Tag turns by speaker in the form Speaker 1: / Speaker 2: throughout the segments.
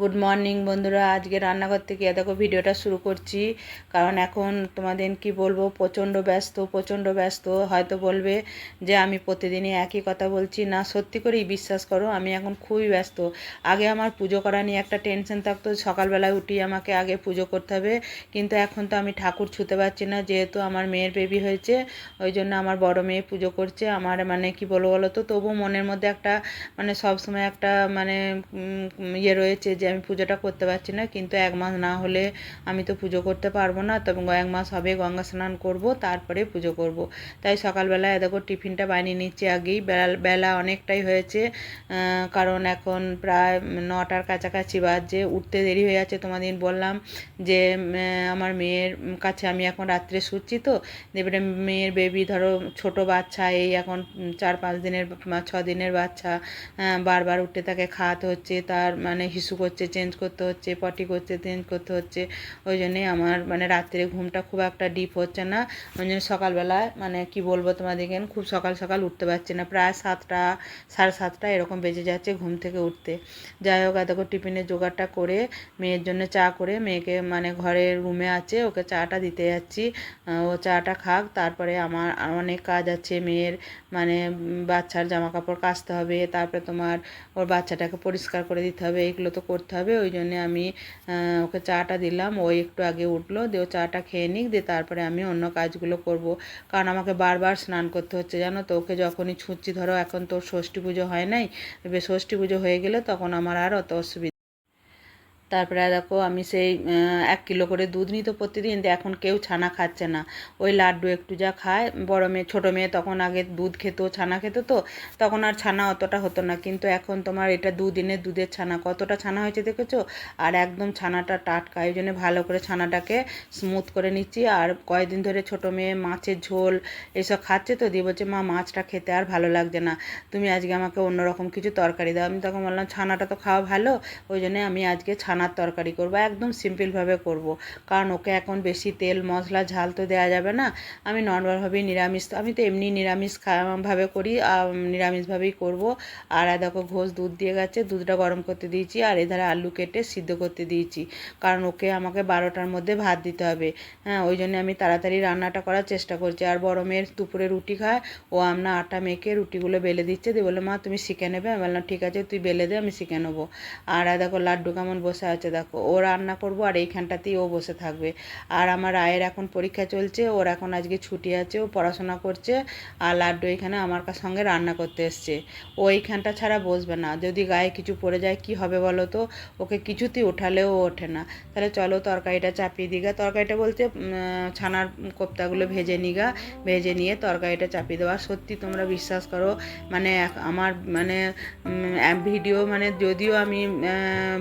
Speaker 1: Good morning বন্ধুরা। আজকে রান্নাঘর থেকে দেখো ভিডিওটা শুরু করছি। কারণ এখন তোমাদের কি বলব, প্রচণ্ড ব্যস্ত প্রচণ্ড ব্যস্ত। হয়তো বলবে যে আমি প্রতিদিনই একই কথা বলছি। না, সত্যি করেই বিশ্বাস করো, আমি এখন খুবই ব্যস্ত। আগে আমার পুজো করা নিয়ে একটা টেনশন থাকতো। সকালবেলায় উঠি আমাকে আগে পুজো করতে হবে। কিন্তু এখন তো আমি ঠাকুর ছুতে পারছি না। যেহেতু আমার মেয়ের বেবি হয়েছে, ওই জন্য আমার বড় মেয়ে পুজো করছে। আমার মানে কি বলব বলো তো? তবু মনের মধ্যে একটা মানে সবসময় একটা মানে ইয়ে রয়েছে যে আমি পুজোটা করতে পারছি না, কিন্তু এক মাস না হলে আমি তো পুজো করতে পারব না, তবে এক মাস হবে গঙ্গা স্নান করব, তারপরে পুজো করব। তাই সকালবেলায় দেখো টিফিনটা বানিয়ে নিচ্ছি আগেই, বেলা বেলা অনেকটাই হয়েছে কারণ এখন প্রায় নটার কাছাকাছি বাজছে, উঠতে দেরি হয়ে যাচ্ছে, তোমাদের বললাম যে আমার মেয়ের কাছে আমি এখন রাত্রে শুচ্ছি তো, এবারে মেয়ের বেবি ধরো ছোট বাচ্চা, এই এখন চার পাঁচ দিনের ছ দিনের বাচ্চা বারবার উঠতে তাকে খাওয়াতে হচ্ছে, তার মানে হিসু করছে চেঞ্জ করতে হচ্ছে পটি করছে চেঞ্জ করতে হচ্ছে। ওই জন্যে আমার মানে রাত্রে ঘুমটা খুব একটা ডিপ হচ্ছে না। ওই জন্য সকালবেলায় মানে কি বলব তোমাদেরকে, খুব সকাল সকাল উঠতে পারছি না। প্রায় সাতটা, সাড়ে সাতটা এরকম বেজে যাচ্ছে ঘুম থেকে উঠতে। যাই হোক দেখো টিফিনের জোগাড়টা করে মেয়ের জন্য চা করে মেয়েকে মানে ঘরের রুমে আছে, ওকে চাটা দিতে যাচ্ছি। ও চাটা খাক, তারপরে আমার অনেক কাজ আছে, মেয়ের মানে বাচ্চার জামা কাপড় কাচতে হবে, তারপরে তোমার ওর বাচ্চাটাকে পরিষ্কার করে দিতে হবে, এইগুলো তো করতে হবে, ওই জন্যে আমি ওকে চাটা দিলাম। ওই একটু আগে উঠল, দিয়ে চাটা খেয়ে নিক, দিয়ে তারপরে আমি অন্য কাজগুলো করব। কারণ আমাকে বারবার স্নান করতে হচ্ছে, জানো তো? ওকে যখনই ছুঁচ্ছি, ধরো এখন তো ষষ্ঠী পুজো হয় নাই ষষ্ঠী পুজো হয়ে গেলে তখন আমার আর অত অসুবিধা তারপরে দেখো আমি সেই এক কিলো করে দুধ নিত প্রতিদিন এখন কেউ ছানা খাচ্ছে না। ওই লাড্ডু একটু যা খায়, বড় মেয়ে, ছোটো মেয়ে তখন আগে দুধ খেত, ছানা খেত তো, তখন আর ছানা অতটা হতো না। কিন্তু এখন তোমার এটা দুদিনের দুধের ছানা, কতটা ছানা হয়েছে দেখেছ? আর একদম ছানাটা টাটকা, এই জন্য ভালো করে ছানাটাকে স্মুথ করে নিচ্ছি। আর কয়েকদিন ধরে ছোটো মেয়ে মাছের ঝোল এসব খাচ্ছে তো, দিয়ে বলছে, মা, মাছটা খেতে আর ভালো লাগছে না। তুমি আজকে আমাকে অন্যরকম কিছু তরকারি দাও। আমি তখন বললাম, ছানাটা তো খাওয়া ভালো, ওই জন্য আমি আজকে ছানার তরকারি করব, একদম সিম্পলভাবে করব। কারণ ওকে এখন বেশি তেল, মশলা, ঝাল তো দেওয়া যাবে না। আমি নর্মালভাবেই নিরামিষ, আমি তো এমনি নিরামিষ ভাবে করি নিরামিষভাবেই করব। আর দেখো ঘোষ দুধ দিয়ে গেছে, দুধটা গরম করতে দিয়েছি, আর এধারে আলু কেটে সিদ্ধ করতে দিয়েছি। কারণ ওকে আমাকে বারোটার মধ্যে ভাত দিতে হবে। হ্যাঁ ওই জন্য আমি তাড়াতাড়ি রান্নাটা করার চেষ্টা করছি। আর বড় দুপুরে রুটি খায়, ও আমরা আটা মেখে রুটিগুলো বেলে দিচ্ছে। দিয়ে বলে মা, তুমি শিখে নেবে? আমি বললাম, ঠিক আছে, তুই বেলে দে, আমি শিখে নেব। আর আর দেখো লাড্ডু কেমন বসে আছে দেখো, ও রান্না করব আর এইখানটাতেই ও বসে থাকবে। আর আমার আয়ের এখন পরীক্ষা চলছে, ওর এখন আজকে ছুটি আছে, ও পড়াশোনা করছে আর লাড্ডু এখানে আমার সঙ্গে রান্না করতে এসছে। ও এইখানটা ছাড়া বসবে না, যদি গায়ে কিছু পড়ে যায় কি হবে বলো তো? ওকে কিছুতেই ওঠালেও ওঠে না। তাহলে চলো তরকারিটা চাপিয়ে দিগা তরকারিটা বলতে ছানার কোপ্তাগুলো ভেজে নিগা ভেজে নিয়ে তরকারিটা চাপিয়ে দেওয়া। সত্যি তোমরা বিশ্বাস করো মানে আমার মানে ভিডিও মানে যদিও আমি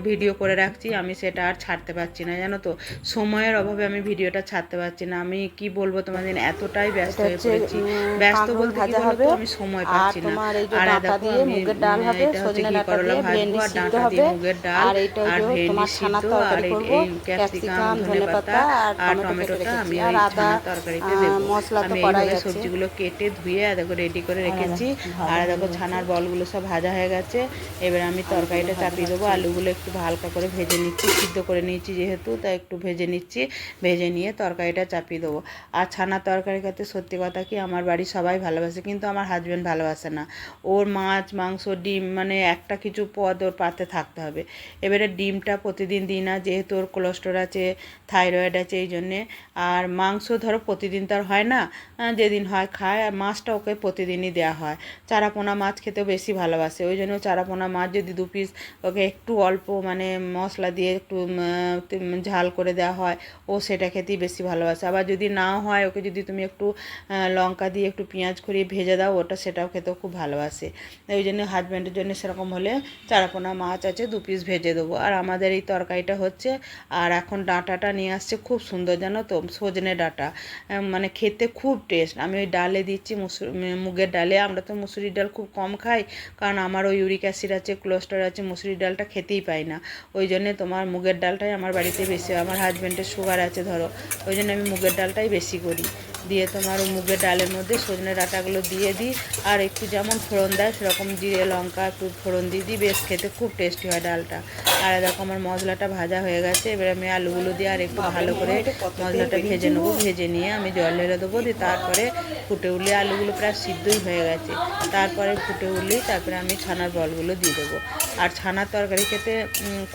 Speaker 1: ভিডিও করে রাখছি আমি সেটা আর ছাড়তে পারছি না জানো তো? সময়ের অভাবে আমি ভিডিওটা ছাড়তে পারছি না। আমি কি বলব তোমাদের এতটাই ব্যস্ত হয়ে পড়েছি। ব্যস্ত বলতে কি বলতো?
Speaker 2: হবে,
Speaker 1: আমি সময় পাচ্ছি না। আর দেখো আমি
Speaker 2: মুগের ডাল হবে,
Speaker 1: এটা হচ্ছে
Speaker 2: সজনে
Speaker 1: কি
Speaker 2: ডাঁটা
Speaker 1: করলা
Speaker 2: দিয়ে
Speaker 1: ভাজবো
Speaker 2: ভেন্ডি
Speaker 1: আর
Speaker 2: সিদ্ধ
Speaker 1: ডাঁটা দিয়ে
Speaker 2: হবে,
Speaker 1: মুগের ডাল
Speaker 2: আর
Speaker 1: ভেন্ডি সিদ্ধ আর
Speaker 2: তরকারি
Speaker 1: এই- ক্যাপসিকাম ধনে পাতা
Speaker 2: আর
Speaker 1: টমেটোটা আমি
Speaker 2: রেখেছি,
Speaker 1: ওই ছানার তরকারিতে দেবো। আমি এইভাবে। সবজিগুলো কেটে ধুয়ে দেখো রেডি করে রেখেছি। আর দেখো ছানার বলগুলো সব ভাজা হয়ে গেছে। এবার আমি তরকারিটা চাপিয়ে দেবো। আলুগুলো একটু হালকা করে ভেজে নিচ্ছি, সিদ্ধ করে নিয়েছি যেহেতু, তাই একটু ভেজে নিচ্ছি, ভেজে নিয়ে তরকারিটা চাপিয়ে দেবো। আর ছানার তরকারি খেতে সত্যি কথা কি, আমার বাড়ির সবাই ভালোবাসে, কিন্তু আমার হাজব্যান্ড ভালোবাসে না। ওর মাছ, মাংস, ডিম মানে একটা কিছু পদ ওর পাতে থাকতে হবে। এবারে ডিমটা প্রতিদিন দিই না, যেহেতু ওর কোলেস্ট্রল আছে থাইরয়েড আছে এই জন্যে। আর মাংস ধরো প্রতিদিন তার হয় না যেদিন হয় খায়, আর মাছটা ওকে প্রতিদিনই দেওয়া হয়। চারাপোনা মাছ খেতেও বেশি ভালোবাসে, ওই জন্য চারাপোনা মাছ যদি দু পিস ওকে একটু অল্প মানে মশলা দিয়ে একটু ঝাল করে দেওয়া হয়, ও সেটা খেতেই বেশি ভালোবাসে। আবার যদি না হয়, ওকে যদি তুমি একটু লঙ্কা দিয়ে একটু পেঁয়াজ করিয়ে ভেজে দাও, ওটা সেটাও খেতেও খুব ভালোবাসে। ওই জন্য হাজব্যান্ডের জন্য সেরকম হলে চারাপোনা, মাছ আছে, দু পিস ভেজে দেবো। আর আমাদের এই তরকারিটা হচ্ছে, আর এখন ডাঁটাটা নিয়ে আসছে খুব সুন্দর, জানো তো? সজনে ডাঁটা। মানে খেতে খুব টেস্ট আমি ওই ডালে দিচ্ছি মুসুর মুগের ডালে। আমরা তো মুসুরির ডাল খুব কম খাই, কারণ আমার ওই ইউরিক অ্যাসিড আছে কোলেস্ট্রল আছে, মুসুরির ডালটা খেতেই পাই না। ওই জন্যে তোমার মুগের ডালটাই আমার বাড়িতে বেশি আমার হাজব্যান্ডের সুগার আছে ধরো, ওই জন্য আমি মুগের ডালটাই বেশি করি। দিয়ে তোমার মুগের ডালের মধ্যে সজনে ডাঁটাগুলো দিয়ে দিই। আর একটু যেমন ফোড়ন দেয়, সেরকম জিরে, লঙ্কা, একটু ফোড়ন দিয়ে দিই। বেশ খেতে খুব টেস্টি হয় ডালটা। আর দেখো আমার মশলাটা ভাজা হয়ে গেছে। এবার আমি আলুগুলো দিয়ে আর একটু ভালো করে মশলাটা ভেজে নেব। ভেজে নিয়ে আমি জল ঢেলে দেবো। দিয়ে তারপরে ফুটে উঠলে আলুগুলো প্রায় সিদ্ধই হয়ে গেছে। তারপরে ফুটে উঠলেই তারপরে আমি ছানার বলগুলো দিয়ে দেবো। আর ছানার তরকারি খেতে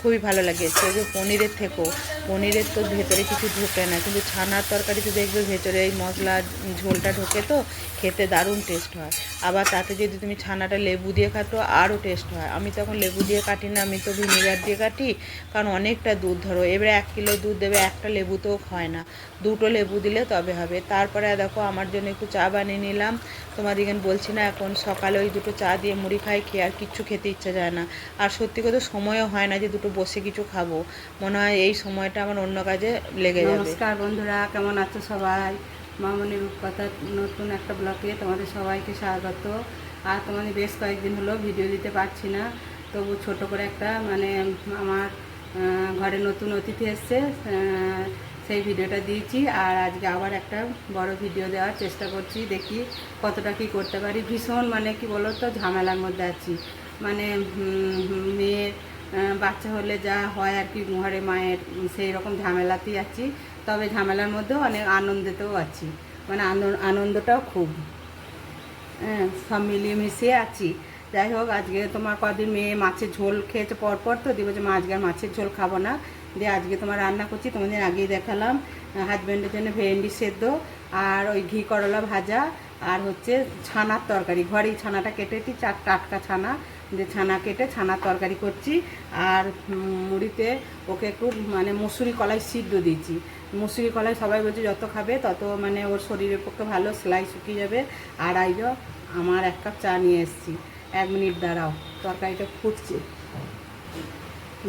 Speaker 1: খুবই ভালো লাগে। সে যে পনিরের থেকেও পনিরের তো ভেতরে কিছু ঢোকে না। কিন্তু ছানার তরকারিতে দেখবে ভেতরে এই মশলা, ঝোলটা ঢোকে তো, খেতে দারুণ টেস্ট হয়। আবার তাতে যদি তুমি ছানাটা লেবু দিয়ে কাটো আরও টেস্ট হয়। আমি তখন লেবু দিয়ে কাটি না, আমি তো ভিনিগার দিয়ে কাটি, কারণ অনেকটা দুধ ধরো। এবারে এক কিলো দুধ দেবে, একটা লেবুতেও হয় না। দুটো লেবু দিলে তবে হবে। তারপরে দেখো আমার জন্য একটু চা বানিয়ে নিলাম। তোমার দিকে বলছি না এখন, সকালে ওই দুটো চা দিয়ে মুড়ি খাই, খেয়ে আর কিচ্ছু খেতে ইচ্ছা যায় না। আর সত্যি কথা সময়ও হয় না যে দুটো বসে কিছু খাব। মনে হয় এই সময়টা আমার অন্য কাজে লেগে যাবে।
Speaker 2: নমস্কার বন্ধুরা, কেমন আছো সবাই? মামনি রূপকথা নতুন একটা ব্লগে তোমাদের সবাইকে স্বাগত। আর তোমাদের বেশ কয়েকদিন হলো ভিডিও দিতে পারছি না, তবু ছোট করে একটা মানে আমার ঘরে নতুন অতিথি এসছে সেই ভিডিওটা দিয়েছি। আর আজকে আবার একটা বড় ভিডিও দেওয়ার চেষ্টা করছি, দেখি কতটা কি করতে পারি। ভীষণ মানে কি বলো তো ঝামেলার মধ্যে আছি। মানে মেয়ের বাচ্চা হলে যা হয় আর কি, ঘরে মায়ের, সেই রকম ঝামেলাতেই আছি। তবে ঝামেলার মধ্যেও অনেক আনন্দেতেও আছি। মানে আনন্দ আনন্দটাও খুব। হ্যাঁ সব মিলিয়ে মিশিয়ে আছি। যাই হোক, আজকে তোমার কদিন মেয়ে মাছের ঝোল খেয়েছে পরপর তো দিব যে, মা, আজকে মাছের ঝোল খাব না। দিয়ে আজকে তোমার রান্না করছি, তোমাদের আগেই দেখালাম। হাজব্যান্ডের জন্য ভেন্ডি সেদ্ধ আর ওই ঘি করলা ভাজা আর হচ্ছে ছানার তরকারি। ঘরেই ছানাটা কেটেছি, চার টাটকা ছানা। যে ছানা কেটে ছানার তরকারি করছি। আর মুড়িতে ওকে একটু মানে মুসুরি কলাই সিদ্ধ দিয়েছি। মুসুরি কলাই সবাই বলছে যত খাবে তত মানে ওর শরীরের পক্ষে ভালো, সেলাই শুকিয়ে যাবে। আর আইজ আমার এক কাপ চা নিয়ে এসেছি। এক মিনিট দাঁড়াও, তরকারিটা ফুটছে।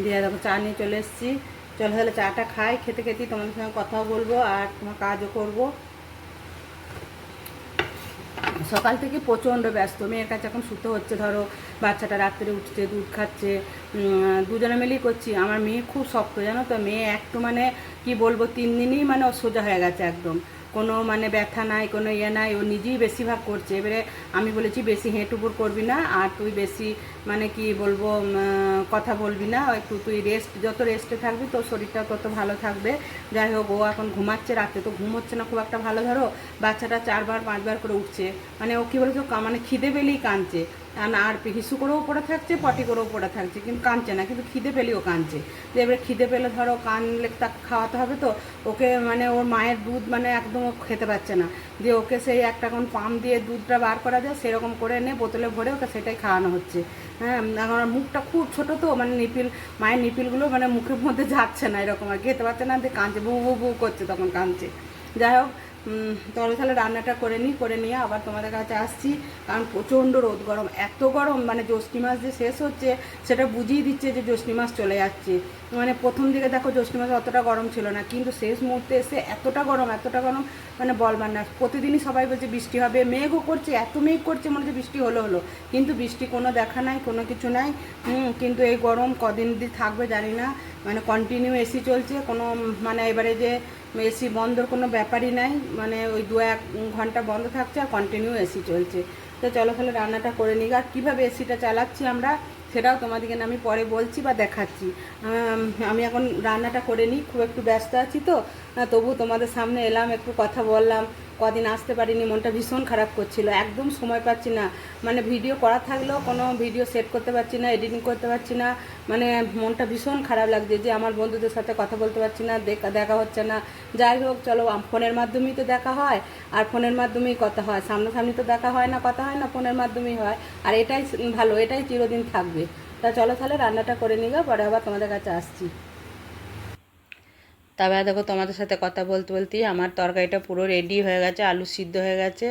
Speaker 2: দিয়ে দেখো, চা নিয়ে চলে এসেছি। চলো তাহলে চাটা খাই, খেতে খেতেই তোমাদের সঙ্গে কথাও বলব আর তোমার কাজও করব। সকাল থেকে প্রচণ্ড ব্যস্ত। মেয়ের কাছে এখন শুতে হচ্ছে, ধরো বাচ্চাটা রাত্রে উঠছে, দুধ খাচ্ছে দুজনে মিলেই করছি। আমার মেয়ে খুব শক্ত, জানো তো? মেয়ে একটু মানে কি বলব, তিন দিনই মানে সোজা হয়ে গেছে একদম। কোনো মানে ব্যথা নাই, কোনো ইয়ে নাই, ও নিজেই বেশিরভাগ করছে। এবারে আমি বলেছি, বেশি হেঁটুপুর করবি না, আর তুই বেশি মানে কি বলব কথা বলবি না, একটু তুই রেস্ট যত রেস্টে থাকবি, তোর শরীরটা তত ভালো থাকবে। যাই হোক, ও এখন ঘুমাচ্ছে রাতে, তো ঘুম হচ্ছে না, খুব একটা ভালো, ধরো, বাচ্চাটা চারবার, পাঁচবার করে উঠছে। মানে ও কী বলছো মানে খিদে পেলেই কাঁদছে। আর হিসু করেও পড়ে থাকছে, পটি করেও পড়ে থাকছে, কিন্তু কাঁদছে না, কিন্তু খিদে পেলেও কাঁদছে। তো এবারে খিদে পেলে ধরো কানলে তাকে খাওয়াতে হবে তো, ওকে মানে ওর মায়ের দুধ মানে একদম খেতে পারছে না। দিয়ে ওকে সেই একটা কোন পাম দিয়ে দুধটা বার করা যায়, সেরকম করে এনে বোতলে ভরে ওকে সেটাই খাওয়ানো হচ্ছে। হ্যাঁ এখন মুখটা খুব ছোট তো মানে নিপিল, মায়ের নিপিলগুলো মানে মুখের মধ্যে যাচ্ছে না, এরকম আর খেতে পারছে না দিয়ে কাঁদছে, বউ বউ বউ করছে, তখন কাঁদছে। যাই হোক তবে তাহলে রান্নাটা করে নিই করে নিয়ে আবার তোমাদের কাছে আসছি। কারণ প্রচণ্ড রোদ, গরম, এত গরম মানে জ্যৈষ্ঠী মাস যে শেষ হচ্ছে, সেটা বুঝিয়ে দিচ্ছে যে জ্যৈষ্ঠী মাস চলে যাচ্ছে। মানে প্রথম দিকে দেখো জ্যৈষ্ঠী মাসে অতটা গরম ছিল না, কিন্তু শেষ মুহূর্তে এসে এতটা গরম এতটা গরম মানে বলবার না। প্রতিদিনই সবাই বলছে বৃষ্টি হবে, মেঘও করছে, এত মেঘ করছে মনে হচ্ছে বৃষ্টি হলো হলো। কিন্তু বৃষ্টি কোনো দেখা নাই, কোনো কিছু নাই। কিন্তু এই গরম কদিন থাকবে জানি না। মানে কন্টিনিউ এসি চলছে, কোনো মানে এবারে যে এসি বন্ধর কোনো ব্যাপারই নাই মানে ওই দু এক ঘণ্টা বন্ধ থাকছে আর কন্টিনিউ এসি চলছে। তো চলো তাহলে রান্নাটা করে নিই। আর কীভাবে এসিটা চালাচ্ছি আমরা, সেটাও তোমাদেরকে আমি পরে বলছি বা দেখাচ্ছি। আমি এখন রান্নাটা করে নিই, খুব একটু ব্যস্ত আছি তো তবু তোমাদের সামনে এলাম, একটু কথা বললাম। কদিন আসতে পারিনি, মনটা ভীষণ খারাপ করছিল। একদম সময় পাচ্ছি না। মানে ভিডিও করা থাকলেও কোনো ভিডিও সেট করতে পারছি না, এডিটিং করতে পারছি না। মানে মনটা ভীষণ খারাপ লাগছে যে আমার বন্ধুদের সাথে কথা বলতে পারছি না, দেখা দেখা হচ্ছে না। যাই হোক, চলো ফোনের মাধ্যমেই তো দেখা হয়। আর ফোনের মাধ্যমেই কথা হয়। সামনাসামনি তো দেখা হয় না, কথা হয় না, ফোনের মাধ্যমেই হয়। আর এটাই ভালো, এটাই চিরদিন থাকবে। তা চলো তাহলে রান্নাটা করে নিগা পরে আবার তোমাদের কাছে আসছি।
Speaker 1: তবে দেখো তোমাদের সাথে কথা বলতে বলতেই আমার তরকারিটা পুরো রেডি হয়ে গেছে, আলু সিদ্ধ হয়ে গেছে।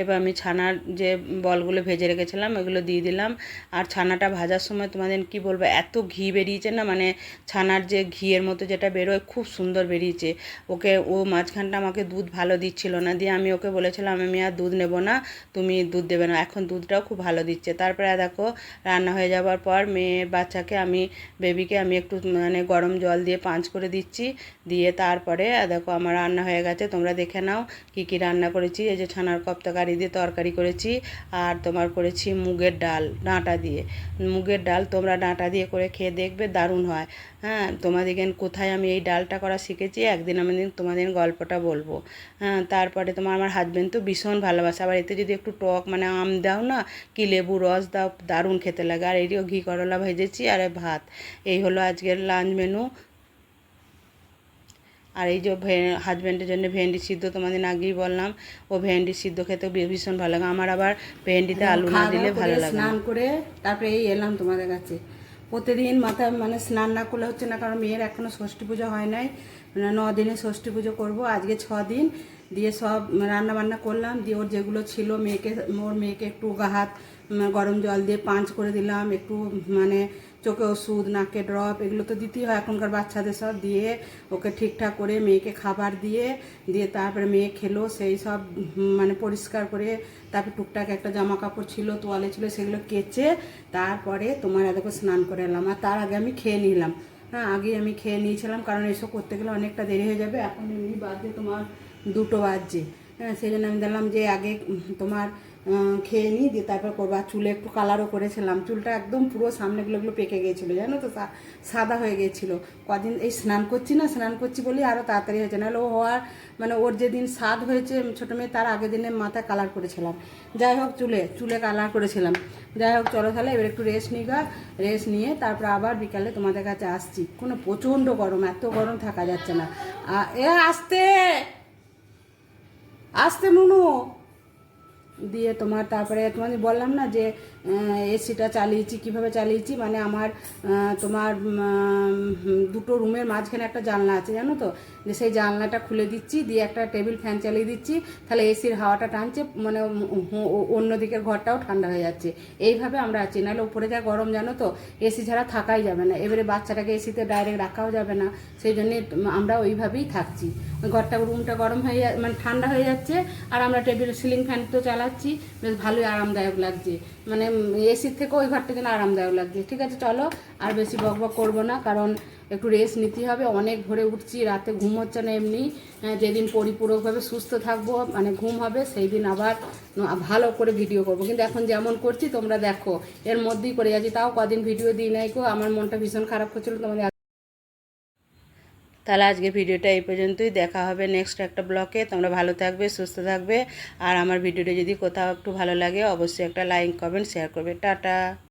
Speaker 1: এবার আমি ছানার যে বলগুলো ভেজে রেখেছিলাম এগুলো দিয়ে দিলাম। আর ছানাটা ভাজার সময় তোমাদের কি বলব, এত ঘি বেরিয়েছে না মানে ছানার যে ঘিয়ের মতো যেটা বেরোয়, খুব সুন্দর বেরিয়েছে। ওকে, ও মাঝখানটা আমাকে দুধ ভালো দিচ্ছিল না, দিয়ে আমি ওকে বলেছিলাম, আমি আর দুধ নেব না, তুমি দুধ দেবে না। এখন দুধটাও খুব ভালো দিচ্ছে। তারপরে দেখো, রান্না হয়ে যাওয়ার পর মেয়ের বাচ্চাকে আমি বেবিকে আমি একটু মানে গরম জল দিয়ে পাঁচ করে দিচ্ছি। দিয়ে তারপরে দেখো আমার রান্না হয়ে গেছে, তোমরা দেখে নাও কি কি রান্না করেছি। এই যে ছানার কপ্তাকারি দিয়ে তরকারি করেছি আর তোমার করেছি মুগের ডাল, ডাঁটা দিয়ে। মুগের ডাল তোমরা ডাঁটা দিয়ে করে খেয়ে দেখবে, দারুণ হয়। হ্যাঁ তোমাদেরকে কোথায় আমি এই ডালটা করা শিখেছি, একদিন আমি তোমাদের গল্পটা বলব। হ্যাঁ তারপরে তোমার আমার হাজব্যান্ড তো ভীষণ ভালোবাসে। আবার এতে যদি একটু টক মানে আম দাও না, কি লেবু রস দাও, দারুণ খেতে লাগে। আর এটিও ঘি করলা ভেজেছি, আর ভাত। এই হলো আজকের লাঞ্চ মেনু আর এই যে হাজব্যান্ডের জন্য ভেন্ডি সিদ্ধ তোমাদের আগেই বললাম ও ভেন্ডি সিদ্ধ খেতে ভীষণ ভালো লাগে। আমার আবার ভেন্ডিতে আলু না দিলে ভালো লাগে
Speaker 2: স্নান করে তারপরে এই এলাম তোমাদের কাছে। প্রতিদিন মাথায় মানে স্নান না করলে হচ্ছে না কারণ মেয়ের এখনও ষষ্ঠী পুজো হয় নাই। ন দিনে ষষ্ঠী পুজো করব, আজকে ছ দিন। দিয়ে সব রান্না বান্না করলাম, দিয়ে ওর যেগুলো ছিল মেয়েকে, ওর মেয়েকে একটু গা হাত গরম জল দিয়ে পাঁচ করে দিলাম, একটু মানে চোখে ওষুধ, নাকে ড্রপ, এগুলো তো দিতেই হয় এখনকার বাচ্চাদের সব। দিয়ে ওকে ঠিকঠাক করে মেয়েকে খাবার দিয়ে দিয়ে তারপরে মেয়ে খেলো, সেই সব মানে পরিষ্কার করে তারপর টুকটাক একটা জামা কাপড় ছিল, তোয়ালে ছিল, সেগুলো কেচে তারপরে তোমার দেখো স্নান করে এলাম। আর তার আগে আমি খেয়ে নিলাম। হ্যাঁ আগে আমি খেয়ে নিয়েছিলাম, কারণ এসব করতে গেলে অনেকটা দেরি হয়ে যাবে। এখন এমনি বাজে তোমার দুটো বাজছে হ্যাঁ সেই জন্য আমি দেখলাম যে আগে তোমার খেয়ে নিই, দিয়ে তারপর করব। আর চুলে একটু কালারও করেছিলাম। চুলটা একদম পুরো সামনেগুলো এগুলো পেকে গিয়েছিল জানো তো? সাদা হয়ে গিয়েছিল কদিন এই স্নান করছি না, স্নান করছি বলি আরও তাড়াতাড়ি হয়েছে। নাহলে ও হওয়ার মানে ওর যেদিন স্বাদ হয়েছে, ছোটো মেয়ে তার আগের দিনে মাথায় কালার করেছিলাম। যাই হোক, চুলে চুলে কালার করেছিলাম। যাই হোক, চলো তাহলে এবার একটু রেস্ট নিগা রেস্ট নিয়ে তারপর আবার বিকালে তোমাদের কাছে আসছি। কোনো প্রচণ্ড গরম, এত গরম থাকা যাচ্ছে না। এ, আসতে! আসতে, মুনু! দিয়ে তোমার, তারপরে তোমাদের বললাম না যে এসিটা চালিয়েছি কীভাবে চালিয়েছি? মানে আমার তোমার দুটো রুমের মাঝখানে একটা জানলা আছে জানো তো? যে সেই জানলাটা খুলে দিচ্ছি দিয়ে একটা টেবিল ফ্যান চালিয়ে দিচ্ছি তাহলে এসির হাওয়াটা টানছে মানে উম, ও- অন্য দিকের ঘরটাও ঠান্ডা হয়ে যাচ্ছে। এইভাবে আমরা আছি নাহলে উপরে যা গরম জানো তো? এসি ছাড়া থাকাই যাবে না। এবারে বাচ্চাটাকে এসিতে ডাইরেক্ট রাখাও যাবে না। সেই জন্যে আমরা ওইভাবেই থাকছি। ঘরটা রুমটা গরম হয়ে মানে ঠান্ডা হয়ে যাচ্ছে আর আমরা টেবিল সিলিং ফ্যান তো চালাচ্ছি। বেশ ভালোই আরামদায়ক লাগছে। মানে এসির থেকে ওই ঘরটা যেন আরামদায়ক লাগছে। ঠিক আছে চলো আর বেশি বক বক করব না কারণ একটু রেস্ট নিতে হবে। অনেক ভোরে উঠছি রাতে ঘুম হচ্ছে না এমনি। হ্যাঁ, যেদিন পরিপূরকভাবে সুস্থ থাকব মানে ঘুম হবে সেই দিন আবার ভালো করে ভিডিও করব। কিন্তু এখন যেমন করছি তোমরা দেখো এর মধ্যেই করে যাচ্ছি। তাও কদিন ভিডিও দিই নাই কো আমার মনটা ভীষণ খারাপ হচ্ছিল তোমাদের
Speaker 1: তাহলে আজকে ভিডিওটা এই পর্যন্তই। দেখা হবে নেক্সট একটা ব্লকে তোমরা ভালো থাকবে, সুস্থ থাকবে। আর আমার ভিডিওটা যদি কোথাও একটু ভালো লাগে, অবশ্যই একটা লাইক কমেন্ট শেয়ার করবে। টাটা।